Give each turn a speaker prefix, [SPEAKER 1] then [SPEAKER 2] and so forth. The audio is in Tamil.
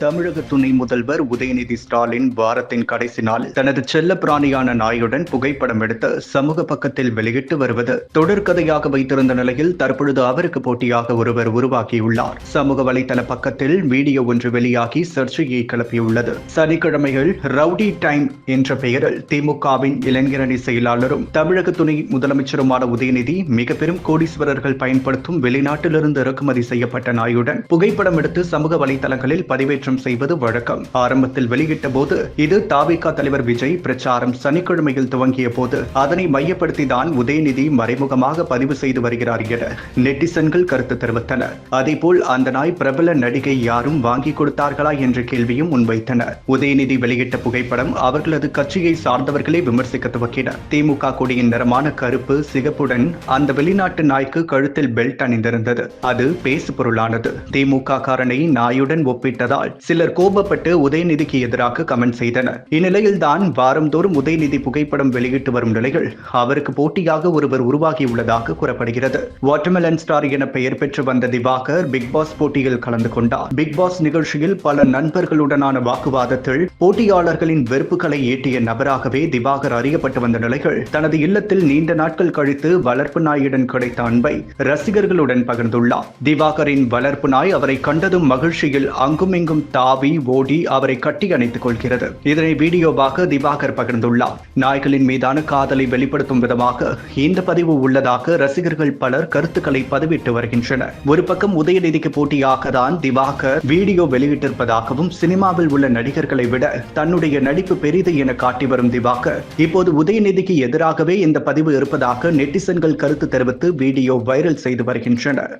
[SPEAKER 1] தமிழக துணை முதல்வர் உதயநிதி ஸ்டாலின் வாரத்தின் கடைசி நாள் தனது செல்ல பிராணியான நாயுடன் புகைப்படம் எடுத்து சமூக பக்கத்தில் வெளியிட்டு வருவது. தொடர்கதையாக வைத்திருந்த நிலையில் தற்பொழுது அவருக்கு போட்டியாக ஒருவர் உருவாக்கியுள்ளார் சமூக வலைதள பக்கத்தில் வீடியோ ஒன்று வெளியாகி சர்ச்சையை கிளப்பியுள்ளது. சனிக்கிழமைகள் ரவுடி டைம் என்ற பெயரில் திமுகவின் இளைஞரணி செயலாளரும் தமிழக துணை முதலமைச்சருமான உதயநிதி மிக பெரும் கோடீஸ்வரர்கள் பயன்படுத்தும் வெளிநாட்டிலிருந்து இறக்குமதி செய்யப்பட்ட நாயுடன் புகைப்படம் எடுத்து சமூக வலைதளங்களில் பதிவேற்றம் செய்வது வழக்கம். ஆரம்பத்தில் வெளியிட்ட போது இது தாவிகா தலைவர் விஜய் பிரச்சாரம் சனிக்கிழமையில் துவங்கிய போது அதனை மையப்படுத்தி தான் உதயநிதி மறைமுகமாக பதிவு செய்து வருகிறார் என நெட்டிசன்கள் கருத்து தெரிவித்தனர். அதேபோல் அந்த நாய் பிரபல நடிகை யாரும் வாங்கி கொடுத்தார்களா என்ற கேள்வியும் முன்வைத்தனர். உதயநிதி வெளியிட்ட புகைப்படம் அவர்களது கட்சியை சார்ந்தவர்களே விமர்சிக்க துவக்கினர். திமுக கொடியின் நிறமான கருப்பு சிகப்புடன் அந்த வெளிநாட்டு நாய்க்கு கழுத்தில் பெல்ட் அணிந்திருந்தது. அது பேசு பொருளானது திமுக காரனை நாயுடன் ஒப்பிட்டதால் சிலர் கோபப்பட்டு உதயநிதிக்கு எதிராக கமெண்ட் செய்தனர். இந்நிலையில்தான் வாரந்தோறும் உதயநிதி புகைப்படம் வெளியிட்டு வரும் நிலையில் அவருக்கு போட்டியாக ஒருவர் உருவாகியுள்ளதாக கூறப்படுகிறது. வாட்டர்மெலன் ஸ்டார் என பெயர் பெற்று வந்த திவாகர் பிக் பாஸ் போட்டியில் கலந்து கொண்டார். பிக் பாஸ் நிகழ்ச்சியில் பல நண்பர்களுடனான வாக்குவாதத்தில் போட்டியாளர்களின் வெறுப்புகளை ஈட்டிய நபராகவே திவாகர் அறியப்பட்டு வந்த நிலையில் தனது இல்லத்தில் நீண்ட நாட்கள் கழித்து வளர்ப்பு நாயுடன் கிடைத்த அன்பை ரசிகர்களுடன் பகிர்ந்துள்ளார். திவாகரின் வளர்ப்பு நாய் அவரை கண்டதும் மகிழ்ச்சியில் அங்கும் இங்கும் தாவி ஓடி அவரை கட்டி அணைத்துக் கொள்கிறது. இதனை வீடியோவாக திவாகர் பகிர்ந்துள்ளார். நாய்களின் மீதான காதலை வெளிப்படுத்தும் விதமாக இந்த பதிவு உள்ளதாக ரசிகர்கள் பலர் கருத்துக்களை பதிவிட்டு வருகின்றனர். ஒரு பக்கம் உதயநிதிக்கு போட்டியாக தான் திவாகர் வீடியோ வெளியிட்டிருப்பதாகவும் சினிமாவில் உள்ள நடிகர்களை விட தன்னுடைய நடிப்பு பெரிது என காட்டி வரும் திவாகர் இப்போது உதயநிதிக்கு எதிராகவே இந்த பதிவு இருப்பதாக நெட்டிசன்கள் கருத்து தெரிவித்து வீடியோ வைரல் செய்து வருகின்றனர்.